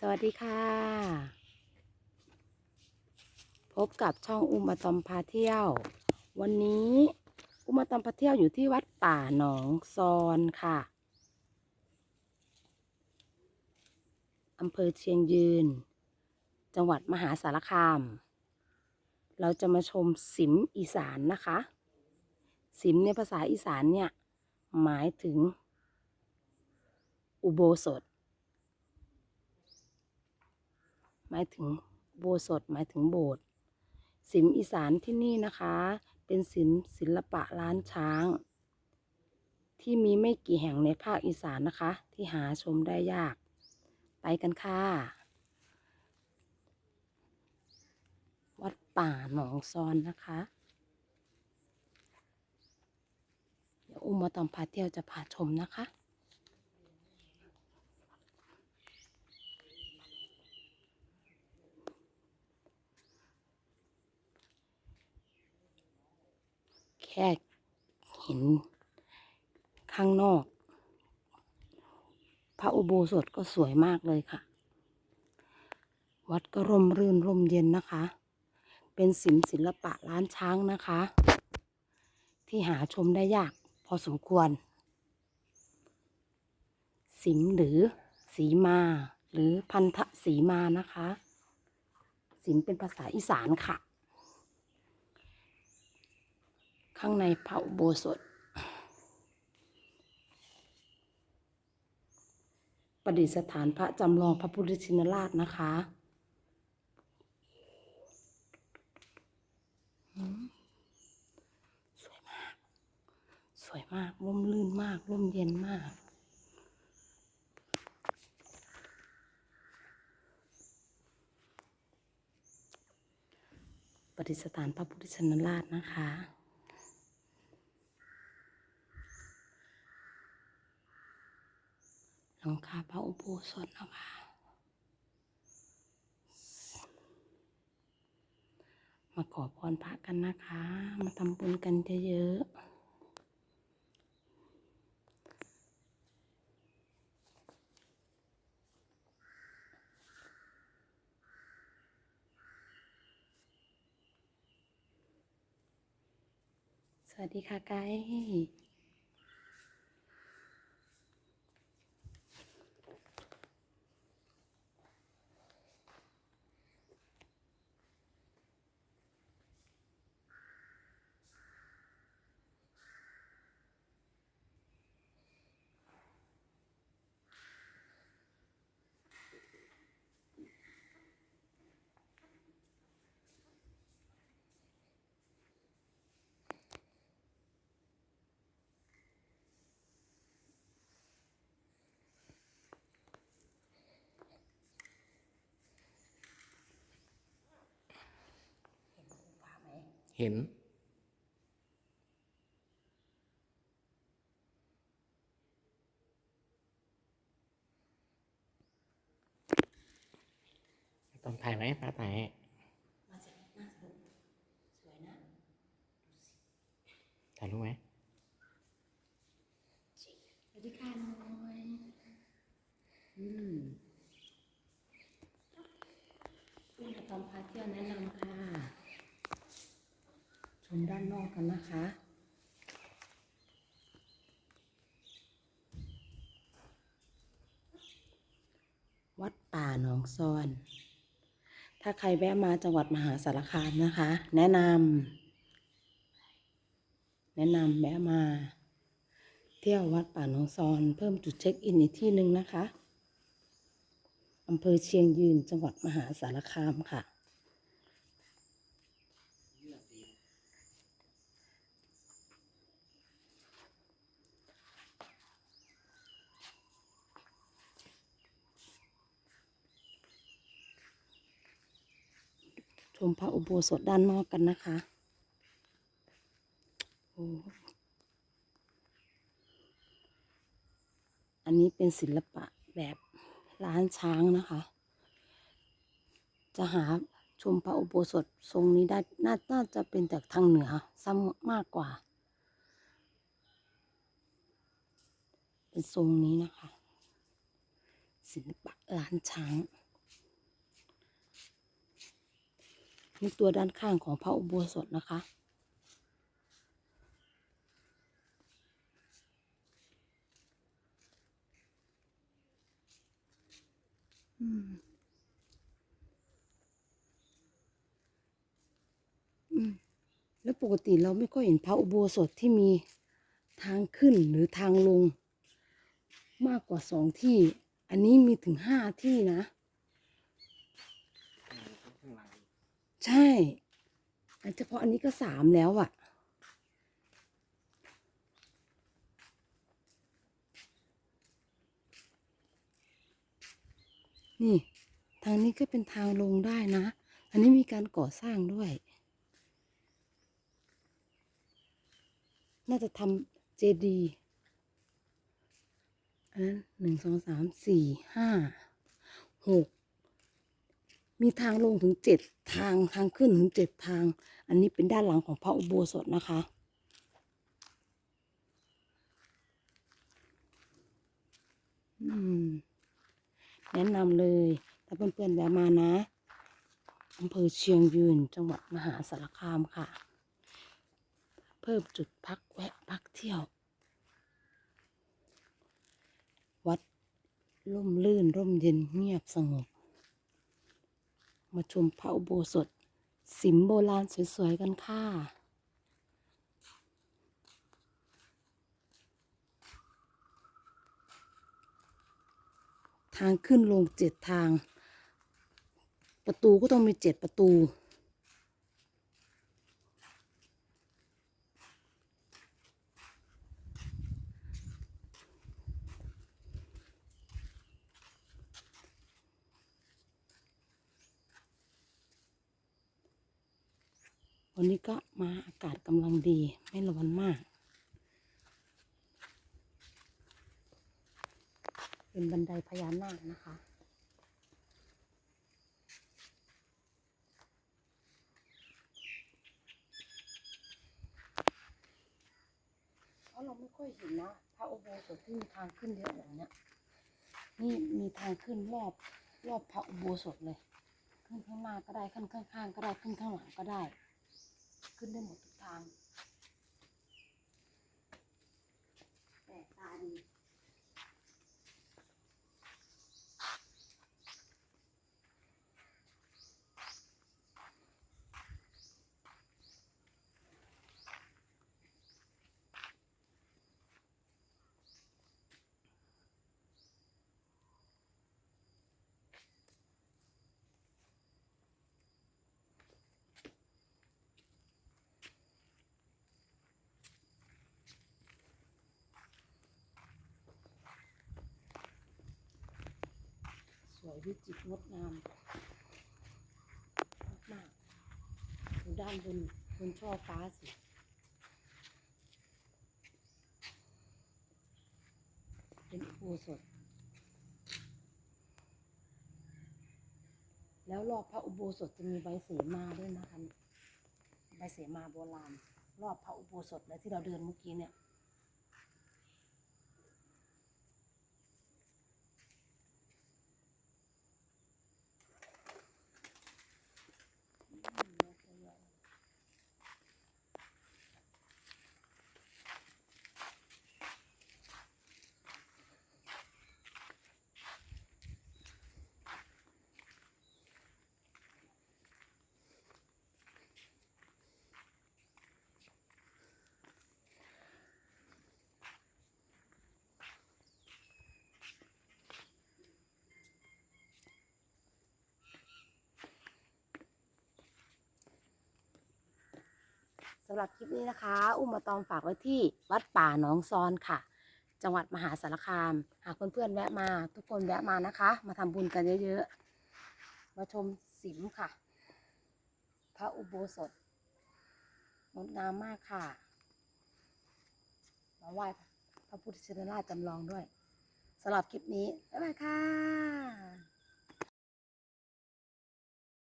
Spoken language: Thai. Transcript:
สวัสดีค่ะ พบกับช่องอุมาตอมพาเที่ยว วันนี้อุมาตอมพาเที่ยวอยู่ที่วัดป่าหนองซอนค่ะอำเภอเชียงยืน จังหวัดมหาสารคาม เราจะมาชมสิมอีสานนะคะ สิมในภาษาอีสานเนี่ย หมายถึง อุโบสถ หมายถึงโบสถหมายถึงโบสถ์สิมอีสานที่นี่นะคะ เป็นสิมศิลปะล้านช้าง ที่มีไม่กี่แห่งในภาคอีสานนะคะ ที่หาชมได้ยาก ไปกันค่ะ วัดป่าหนองซอนนะคะเดี๋ยวอุ้มมาตอมพาเที่ยวจะพาชมนะคะ ค่เห็นข้างนอก พระอุโบสถก็สวยมากเลยค่ะ วัดก็ร่มรื่นร่มเย็นนะคะ เป็นศิลป์ศิลปะล้านช้างนะคะ ที่หาชมได้ยากพอสมควร สิมหรือสีมา หรือพันธสีมานะคะ สิมเป็นภาษาอีสานค่ะ ข้างในพระอุโบสถ ประดิษฐานพระจำลองพระพุทธชินราชนะคะสวยมาก สวยมากร่มรื่นมากร่มเย็นมากประดิษฐานพระพุทธชินราชนะคะ หลังคาพระอุโบสถนะคะมาขอพรพระกันนะคะ มาทำบุญกันเยอะๆสวัสดีค่ะไกด์ เห็น ต้องถ่ายไหมป้าถ่ายให้มาสิน่าสนุกสวยนะถ่ายรู้ไหมสวัสดีค่ะน้อยอืมคุณทำพาเที่ยวแนะนำค่ะ ชม ด้านนอกกันนะคะ วัดป่าหนองซอน ถ้าใครแวะมาจังหวัดมหาสารคามนะคะ แนะนำแนะนำแวะมา เที่ยววัดป่าหนองซอน เพิ่มจุดเช็คอินอีกที่หนึ่งนะคะอำเภอเชียงยืนจังหวัดมหาสารคามค่ะ ชมพระอุโบสถด้านนอกกันนะคะโอ้อันนี้เป็นศิลปะแบบล้านช้างนะคะ จะหาชมพระอุโบสถทรงนี้ได้น่าน่าจะเป็นจากทางเหนือซ้ำมากกว่า เป็นทรงนี้นะคะ ศิลปะล้านช้าง นี่ตัวด้านข้างของพระอุโบสถนะคะ อืม อืม แล้วปกติเราไม่ค่อยเห็นพระอุโบสถที่มีทางขึ้นหรือทางลง มากกว่าสองที่ อันนี้มีถึงห้าที่นะ ข้างหลัง ใช่อันเฉพาะอันนี้ก็สามแล้วอะ่ะ นี่ ทางนี้ก็เป็นทางลงได้นะ อันนี้มีการก่อสร้างด้วย น่าจะทำเจดีอันนั้นหนึ่งสองสามสี่ห้าหก มีทางลงถึงเจ็ดทางทางขึ้นถึงเจ็ดทาง อันนี้เป็นด้านหลังของพระอุโบสถนะคะ แนะนำเลย ถ้าเพื่อนๆแวะมานะอำเภอเชียงยืนจังหวัดมหาสารคามค่ะ เพิ่มจุดพักแวะพักเที่ยว วัดร่มรื่นร่มเย็นเงียบสงบ มาชมพระอุโบสถ สิมโบราณสวย ๆ กันค่ะ ทางขึ้นลงเจ็ดทาง ประตูก็ต้องมีเจ็ดประตู วันนี้ก็มาอากาศกำลังดีไม่ร้อนมาก เป็นบันไดพญานาคนะคะเพราะเราไม่ค่อยเห็นนะพระอุโบสถที่มีทางขึ้นเยอะแบบเนี้ยนี่มีทางขึ้นรอบรอบพระอุโบสถเลย ขึ้นข้างหน้าก็ได้ขึ้นข้างๆก็ได้ขึ้นข้างหลังก็ได้ ขึ้นได้หมดทุกทาง แต่ตาดี ส วยวิจิตรงดงามมากๆดูด้านบนบนช่อฟ้าสิเป็นอุโบสถแล้วรอบพระอุโบสถจะมีใบเสมาด้วยนะคะใบเสมาโบราณ รอบพระอุโบสถและที่เราเดินเมื่อกี้เนี่ย สำหรับคลิปนี้นะคะ อุ้มมาตอมฝากไว้ที่วัดป่าหนองซอนค่ะ จังหวัดมหาสารคาม หากเพื่อนๆแวะมา ทุกคนแวะมานะคะ มาทำบุญกันเยอะๆ มาชมสิมค่ะ พระอุโบสถงดงามมากค่ะ มาไหว้พระพุทธชินราชจำลองด้วยสำหรับคลิปนี้ บ๊ายบายค่ะ